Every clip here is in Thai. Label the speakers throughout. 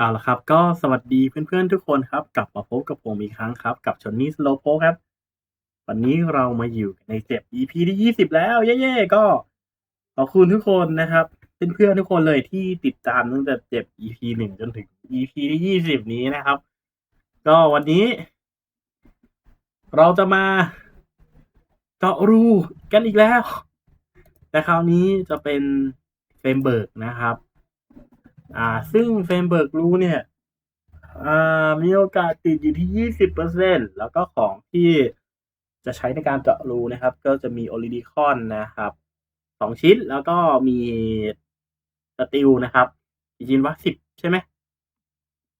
Speaker 1: เอาละครับก็สวัสดีเพื่อนๆทุกคนครับ กลับมาพบกับผมอีกครั้งครับ กับชนนี่สโลโพครับ วันนี้เรามาอยู่ในเจ็บ EP ที่ยี่สิบแล้วเย้ๆก็ขอบคุณทุกคนนะครับเพื่อนๆทุกคนเลยที่ติดตามตั้งแต่เจ็บ EP หนึ่งจนถึง EP ที่ยี่สิบนี้นะครับ ก็วันนี้ เราจะมาเจาะรูกันอีกแล้ว แต่คราวนี้จะเป็นเฟรมเบิร์กนะครับ อ่า ซึ่งเฟมเบิร์กรู้เนี่ยอ่ามีโอกาสติดอยู่ที่ยี่สิบเปอร์เซ็นแล้วก็ของที่จะใช้ในการเจาะรูนะครับ ก็จะมีโอลิดิคอนนะครับสองชิ้นแล้วก็มีสติลนะครับกี่ชิ้นวะสิบใช่ไหม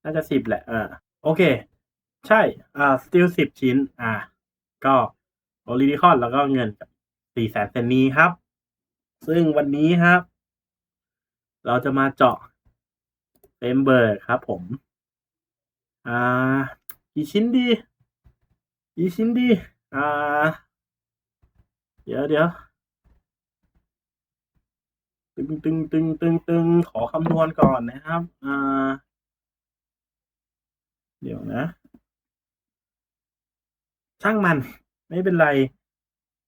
Speaker 1: น่าจะสิบแหละอ่าโอเค ใช่อ่าสติลสิบชิ้น อ่า ก็โอลิดิคอนแล้วก็เงินสี่แสนเซนนี้ครับ ซึ่งวันนี้ครับ เราจะมาเจาะ เฟมเบิร์กครับผม อ่ากี่ชิ้นดีกี่ชิ้นดี อ่า เดี๋ยวเดี๋ยวตึงตึงตึงตึงตึงขอคำนวณก่อนนะครับ อ่า เดี๋ยวนะ ช่างมัน ไม่เป็นไร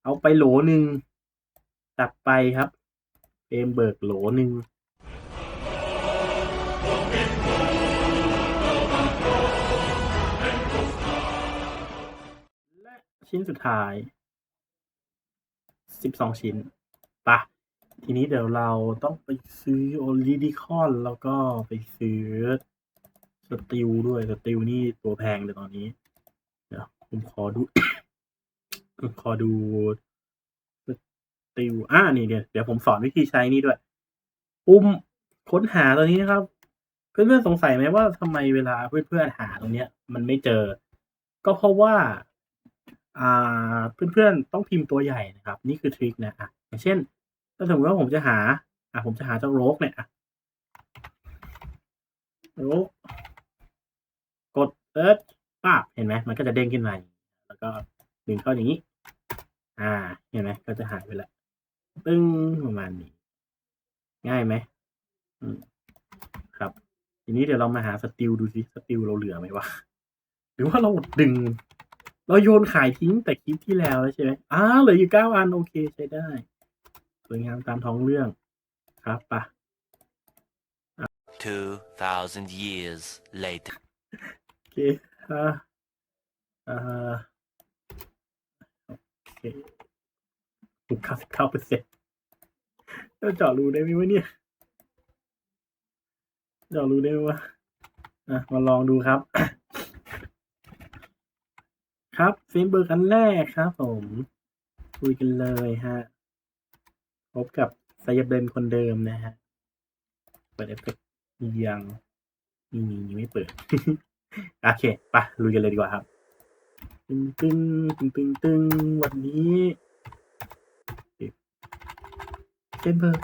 Speaker 1: เอาไปโหลหนึ่งจัดไปครับเฟรมเบิร์กโหลหนึ่ง ชิ้นสุดท้ายสิบสองชิ้นปะทีนี้เดี๋ยวเราต้องไปซื้อโอลิดิคอน แล้วก็ไปซื้อสติลด้วยสติลนี่ตัวแพงเลยตอนนี้ เดี๋ยวผมขอดูผมขอดูสติลอ่านี่เดี๋ยวเดี๋ยวผมสอนวิธีใช้นี่ด้วย ปุ่มค้นหาตัวนี้นะครับ เพื่อนๆสงสัยไหมว่าทำไมเวลาเพื่อนๆหาตรงเนี้ย มันไม่เจอ ก็เพราะว่า เพื่อนๆต้องพิมพ์ตัวใหญ่นะครับ นี่คือทริคนะอะอย่างเช่น ถ้าสมมติว่าผมจะหาอะผมจะหาเจ้าโรกเนี่ยอะโรกกดเซิร์ชป้าบเห็นไหมมันก็จะเด้งขึ้นมาแล้วก็ดึงเข้าอย่างนี้ อ่า เห็นไหมก็จะหายไปละตึ้งประมาณนี้ ง่ายไหมอืมครับ ทีนี้เดี๋ยวเรามาหาสติลดูสิสติลเราเหลือไหมวะหรือว่าเราดึง เราโยนขายทิ้งแต่คลิปที่แล้วแล้วใช่ไหมอ้าเหลืออยู่เก้าอันโอเคใช้ได้ สวยงามตามท้องเรื่องครับปะ
Speaker 2: 2,000 years later.
Speaker 1: โอเคอ่าอ่าโอเคถูกเก้าสิบเก้าเปอร์เซ็นต์จะเจาะรูได้ไหมวะเนี่ยเจาะรูได้ไหมวะอะมาลองดูครับ ครับเฟรมเบอร์กันแรกครับผมคุยกันเลยฮะ พบกับไซยาเบนคนเดิมนะฮะ เปิดเอฟเฟกต์ยังนี่นี่ยังไม่เปิด โอเคไปะลุยกันเลยดีกว่าครับ ตึงตึงตึงตึงตึงวันนี้เฟรมเบอร์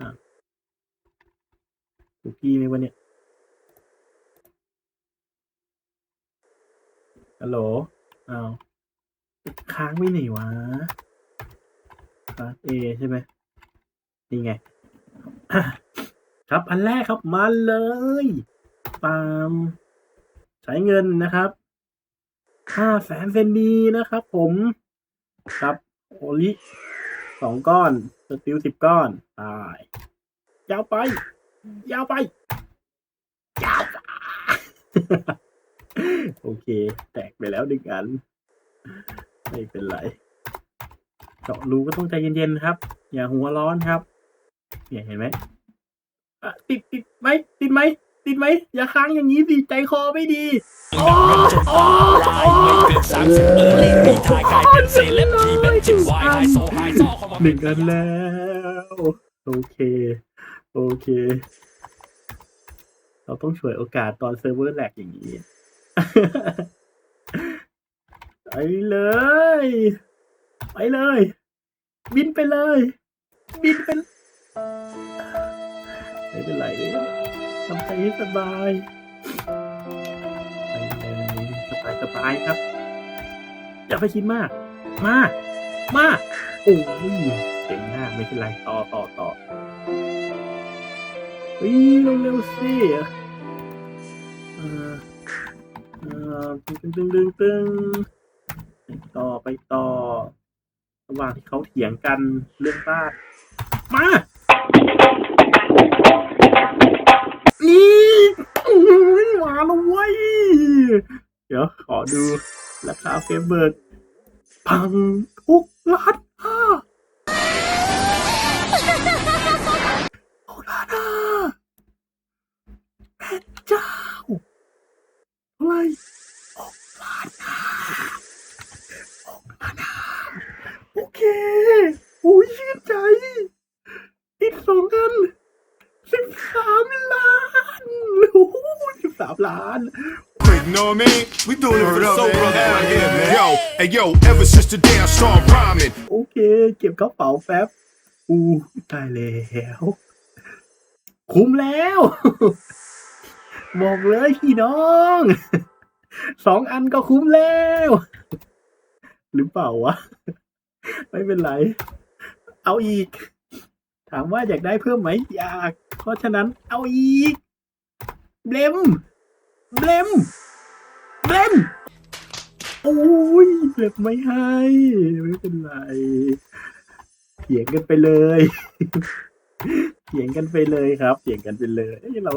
Speaker 1: อะคุกกี้ไหมวันเนี้ย ฮัลโหลอ้าวค้างไม่ไหนวะคลาสเอใช่ไหมนี่ไง ครับอันแรกครับมาเลยปามใช้เงินนะครับห้าแสนเซนดีนะครับ ผมครับโอลิสองก้อนสติลสิบก้อนตาย ยาวไป ยาวไป ยาวไป โอเค แตกไปแล้วดึงอัน ไม่เป็นไร เจาะรูก็ต้องใจเย็นๆครับ อย่าหัวร้อนครับ เนี่ยเห็นไหมอะติดติดไหมติดไหมติดไหมอย่าค้างอย่างนี้สิใจคอไม่ดีโอ้โอ้โอ้
Speaker 3: สามสิบเออรีบมีทายกลายเป็นเซเลบทีเป็นจิตวายไฮโซไฮโซเข้ามา
Speaker 1: หนึ่งอันแล้วโอเค โอเค เราต้องช่วยโอกาสตอนเซิร์ฟเวอร์แหลกอย่างนี้ ไปเลย ไปเลย บินไปเลย บินเป็นไม่เป็นไรเลยทำใจให้สบายไปเลยสบายสบายครับ อย่าไปคิดมาก มา มา โอ้ยเก่งมาไม่เป็นไร ต่อต่อต่อเฮ้ยเร็วๆสิเออ เออตึงตึงตึงตึงไปต่อไปต่อ ระหว่างที่เขาเถียงกันเรื่องบ้านมา นี่อื้อหือมาแล้วเว้ย เดี๋ยวขอดูราคาเฟรมเบิร์กพังทุกล้านห้าหกล้านห้าแม่เจ้าเท่าไหรหกล้านห้าหกล้านห้า โอ้ยชื่นใจ อีกสองอันสิบสามล้านโอ้โหสิบสามล้าน
Speaker 4: You know what I mean? We doing it for the soul brother right here, man. Yo, hey yo, ever since the day I started rhyming,
Speaker 1: โอเค เก็บกระเป๋าแป๊บอู้ตายแล้ว คุ้มแล้วบอกเลยพี่น้อง สองอันก็คุ้มแล้ว หรือเปล่าวะ ไม่เป็นไร เอาอีก ถามว่าอยากได้เพิ่มไหมอยาก เพราะฉะนั้นเอาอีก เบลม เบลม เบลม โอ้ยเบลมไม่ให้ ไม่เป็นไรเถียงกันไปเลยเถียงกันไปเลยครับเถียงกันไปเลยเอ้เรา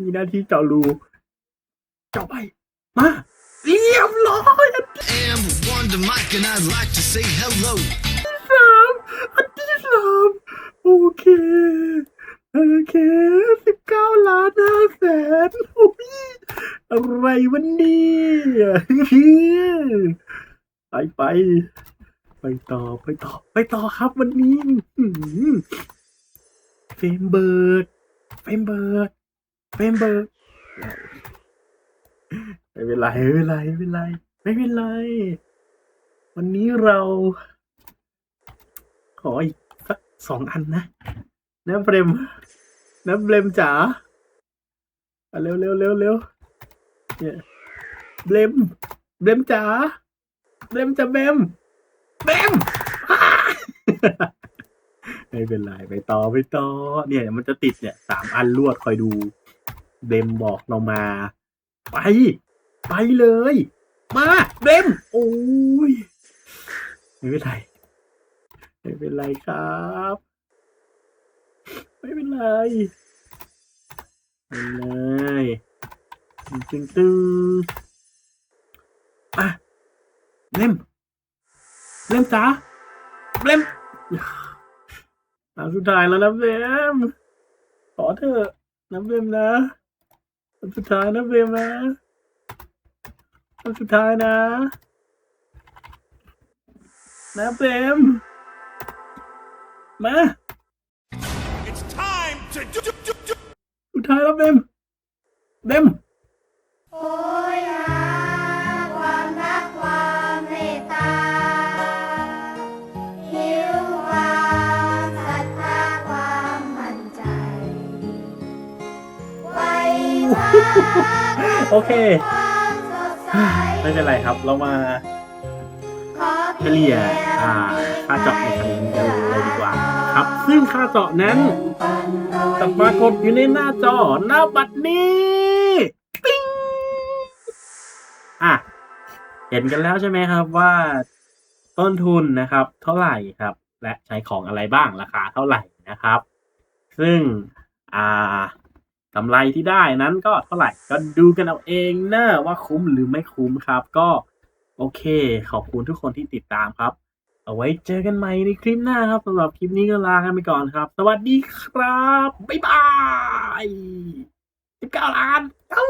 Speaker 1: มีหน้าที่เจาะรูเจาะไป มา รียบร้อย
Speaker 5: am Wonder Mike and I'd like to say hello.
Speaker 1: สามอันที่สามโอเค โอเคสิบเก้าล้านห้าแสนโอ้ยอะไรวันนี้ไปไป ไปต่อไปต่อ ไปต่อครับวันนี้อื้อหือเฟรมเบิร์กเฟรมเบิร์กเฟรมเบิร์ก ไม่เป็นไรไม่เป็นไรไม่เป็นไรไม่เป็นไร วันนี้เรา ขออีกสักสองอันนะนะเบรมนะเบรมจ๋าเร็วเร็วเร็วเร็วเนี่ยเบรมเบรมจ๋าเบรมจ๋าเบรมเบรมไม่เป็นไรไปต่อไปต่อเนี่ย มันจะติดเนี่ยสามอันรวดคอยดูเบรมบอกเรามา ไป ไปเลย มาเบมโอ้ยไม่เป็นไรไม่เป็นไรครับ ไม่เป็นไรไปเลยตึงตึงตึงอะเล่มเล่มจ้าเล่มอันสุดท้ายแล้วนะเบมขอเถอะนะเบมนะสุดท้ายนะเบมนะ อันสุดท้ายนะ นะเบมมา
Speaker 4: it's time to do, do, do, do.
Speaker 1: สุดท้ายแล้วเบมเบม
Speaker 6: โหยหาความรักความเมตตาหิวความศรัทธาความมั่นใจไว้ว่า
Speaker 1: โอเค
Speaker 6: ความสดใส
Speaker 1: ไม่เป็นไรครับ เรามาเฉลี่ยอ่าค่าเจาะในครั้งนี้กันเลยดีกว่า ครับ ซึ่งค่าเจาะนั้นจะปรากฏอยู่ในหน้าจอหน้าบัตรนี้ปิ้งอะเห็นกันแล้วใช่ไหมครับว่าต้นทุนนะครับ เท่าไหร่ครับ และใช้ของอะไรบ้างราคาเท่าไหร่นะครับ ซึ่งอ่า กำไรที่ได้นั้นก็เท่าไหร่ก็ดูกันเอาเองนะว่าคุ้มหรือไม่คุ้มครับ ก็โอเค ขอบคุณทุกคนที่ติดตามครับ เอาไว้เจอกันใหม่ในคลิปหน้าครับสำหรับคลิปนี้ก็ลากันไปก่อนครับ สวัสดีครับ บ๊ายบาย 19 ล้านเอ้า